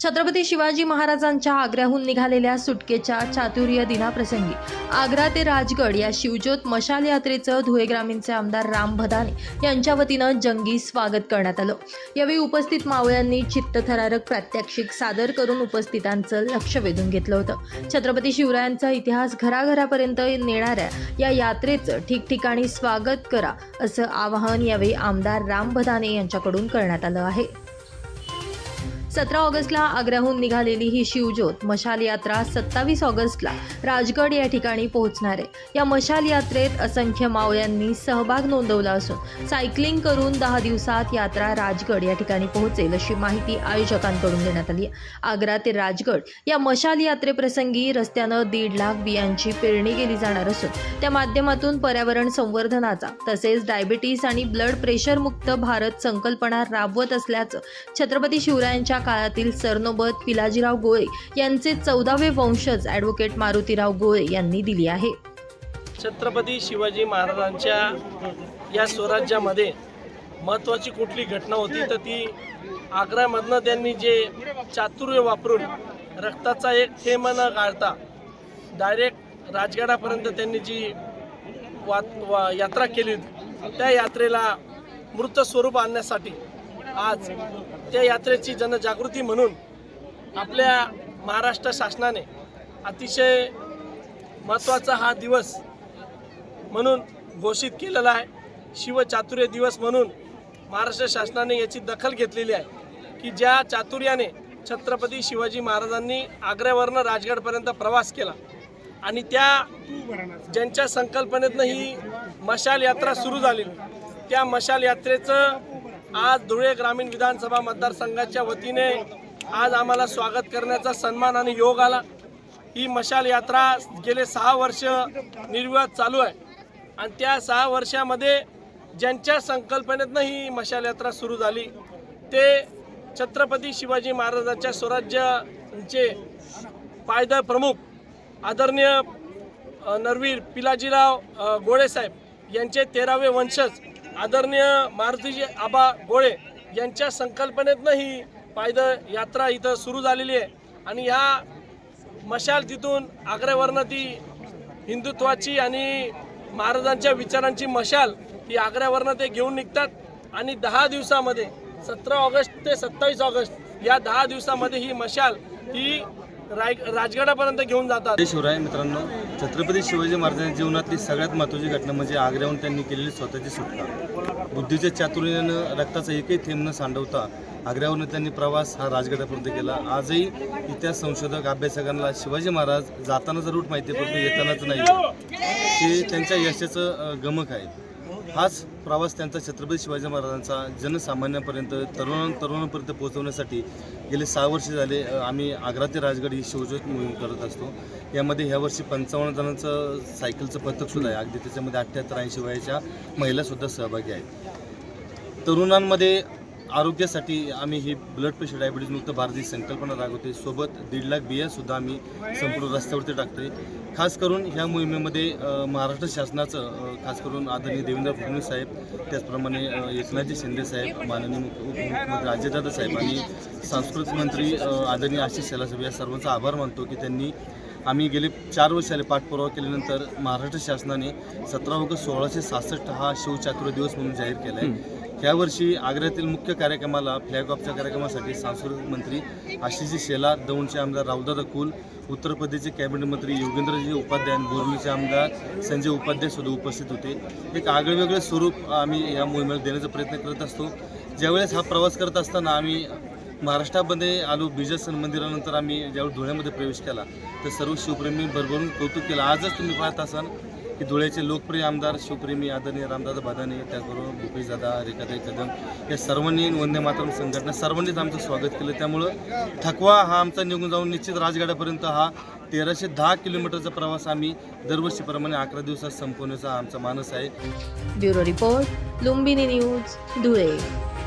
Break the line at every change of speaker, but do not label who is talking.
छत्रपती शिवाजी महाराजांच्या आग्र्याहून निघालेल्या सुटकेच्या चातुर्य दिनाप्रसंगी आग्रा ते राजगड या शिवज्योत मशाल यात्रेचं धुळे ग्रामीणचे आमदार राम भदाने यांच्या वतीनं जंगी स्वागत करण्यात आलं. यावेळी उपस्थित मावळ्यांनी चित्तथरारक प्रात्यक्षिक सादर करून उपस्थितांचं लक्ष वेधून घेतलं होतं. छत्रपती शिवरायांचा इतिहास घराघरापर्यंत नेणाऱ्या या यात्रेचं ठिकठिकाणी स्वागत करा असं आवाहन यावेळी आमदार राम भदाने यांच्याकडून करण्यात आलं आहे. सतरा ऑगस्टला आग्र्याहून निघालेली ही शिवज्योत मशाल यात्रा सत्तावीस ऑगस्टला राजगड या ठिकाणी पोहोचणार आहे. या मशाल यात्रेत असंख्य मावळ्यांनी सहभाग नोंदवला असून सायकलिंग करून दहा दिवसात यात्रा राजगड या ठिकाणी पोहोचेल अशी माहिती आयोजकांकडून देण्यात आली आहे. आग्रा ते राजगड या मशाल यात्रेप्रसंगी रस्त्यानं दीड लाख बियांची पेरणी केली जाणार असून त्या माध्यमातून पर्यावरण संवर्धनाचा तसेच डायबिटीस आणि ब्लड प्रेशरमुक्त भारत संकल्पना राबवत असल्याचं छत्रपती शिवरायांच्या काळातील सरनोबत पिलाजीराव गोळे यांचे चौदावे वंशज ॲडव्होकेट मारुतीराव गोळे यांनी दिली आहे.
छत्रपती शिवाजी महाराजांच्या या स्वराज्यामध्ये महत्त्वाची कुठली घटना होती तर ती आग्र्यामधनं त्यांनी जे चातुर्य वापरून रक्ताचा एक थेंब न गाळता डायरेक्ट राजगडापर्यंत त्यांनी जी वा वा यात्रा केली त्या यात्रेला मृत स्वरूप आणण्यासाठी आज त्या यात्रेची जनजागृती म्हणून आपल्या महाराष्ट्र शासनाने अतिशय महत्त्वाचा हा दिवस म्हणून घोषित केलेला आहे. शिवचातुर्य दिवस म्हणून महाराष्ट्र शासनाने याची दखल घेतलेली आहे की ज्या चातुर्याने छत्रपती शिवाजी महाराजांनी आग्र्यावरनं राजगडपर्यंत प्रवास केला आणि त्या ज्यांच्या संकल्पनेतनं ही मशाल यात्रा सुरू झाली त्या मशाल यात्रेचं आज धुळे ग्रामीण विधानसभा मतदारसंघाच्या वतीने आज आम्हाला स्वागत करण्याचा सन्मान आणि योग आला. ही मशाल यात्रा गेले सहा वर्ष निर्विवाद चालू आहे. आणि त्या सहा वर्षामध्ये ज्यांच्या संकल्पनेतनं ही मशाल यात्रा सुरू झाली ते छत्रपती शिवाजी महाराजांच्या स्वराज्याचे पायदळ प्रमुख आदरणीय नरवीर पिलाजीराव गोडेसाहेब गोळेसाहेब यांचे तेरावे वंशज आदरणीय मारुतीजी आबा गोळे यांच्या संकल्पनेतनं ही पायदळ यात्रा इथं सुरू झालेली आहे. आणि ह्या मशाल तिथून आग्र्यावरनं ती हिंदुत्वाची आणि महाराजांच्या विचारांची मशाल ही आग्र्यावरनं ते घेऊन निघतात. आणि दहा दिवसामध्ये सतरा ऑगस्ट ते सत्तावीस ऑगस्ट या दहा दिवसामध्ये ही मशाल ही राय राजगडापर्यंत घेऊन जातात.
जय शिवराय मित्रांनो छत्रपती शिवाजी महाराजांच्या जीवनातली सगळ्यात महत्त्वाची घटना म्हणजे आग्र्याहून त्यांनी केलेली स्वतःची सुटका. बुद्धीच्या चातुर्यानं रक्ताचा एकही थेंब न सांडवता आग्र्यावरून त्यांनी प्रवास हा राजगडापर्यंत केला. आजही इतिहास संशोधक अभ्यासकांना शिवाजी महाराज जाताना रूट माहिती आहे, परंतु येतानाच नाही हे त्यांच्या यशाचं गमक आहे. हाच प्रवास त्यांचा छत्रपती शिवाजी महाराजांचा जनसामान्यांपर्यंत तरुण तरुणांपर्यंत पोहोचवण्यासाठी गेले सहा वर्ष झाले. आम्ही आग्रा ते राजगड ही शिवज्योत मोहीम करत असतो. यामध्ये ह्या वर्षी पंचावन्न जणांचं सायकलचं पथकसुद्धा आहे. अगदी त्याच्यामध्ये अठ्ठ्याहत्तर ऐंशी वयाच्या महिलासुद्धा सहभागी आहेत. तरुणांमध्ये आरोग्यासाठी आम्ही ही ब्लड प्रेशर डायबिटीज मुक्त भारत ही संकल्पना राबवते. सोबत दीड लाख बियासुद्धा आम्ही संपूर्ण रस्त्यावरती टाकतोय. खास करून ह्या मोहिमेमध्ये महाराष्ट्र शासनाचं खास करून आदरणीय देवेंद्र फडणवीस साहेब त्याचप्रमाणे एकनाथजी शिंदे साहेब माननीय मुख्य उपमुख्यमंत्री अजयदादा साहेब आणि सांस्कृतिक मंत्री आदरणीय आशिष शेलासाहेब या सर्वांचा आभार मानतो की त्यांनी आम्ही गेले चार वर्ष आले पाठपुरावा केल्यानंतर महाराष्ट्र शासनाने सतरा ऑगस्ट सोळाशे सहासष्ट हा शिवचातुर्य दिवस म्हणून जाहीर केला आहे यावर्षी आग्र्यातील मुख्य कार्यक्रमाला फ्लॅग ऑफच्या कार्यक्रमासाठी सांस्कृतिक मंत्री आशिषजी शेला दौंडचे आमदार रावदादा कुल उत्तर प्रदेशचे कॅबिनेट मंत्री योगेंद्रजी उपाध्याय आणि बोरलीचे आमदार संजय उपाध्याय सुद्धा उपस्थित होते. एक आगळेवेगळे स्वरूप आम्ही या मोहिमेला देण्याचा प्रयत्न करत असतो. ज्यावेळेस हा प्रवास करत असताना आम्ही महाराष्ट्रामध्ये आलो बिजासन मंदिरानंतर आम्ही ज्यावेळी धुळ्यामध्ये प्रवेश केला तर सर्व शिवप्रेमी भरभरून कौतुक केलं. आजच तुम्ही पाहत असाल की धुळ्याचे लोकप्रिय आमदार शिवप्रेमी आदरणीय रामदादा बदानी त्याचबरोबर भूपेशदादा रेखाताई कदम या सर्वांनी वंदे मातरम संघटना सर्वांनीच आमचं स्वागत केलं. त्यामुळं थकवा हा आमचा निघून जाऊन निश्चित राजगडापर्यंत हा तेराशे दहा किलोमीटरचा प्रवास आम्ही दरवर्षीप्रमाणे अकरा दिवसात संपवण्याचा आमचा मानस आहे.
Bureau report Lumbini news Dhule.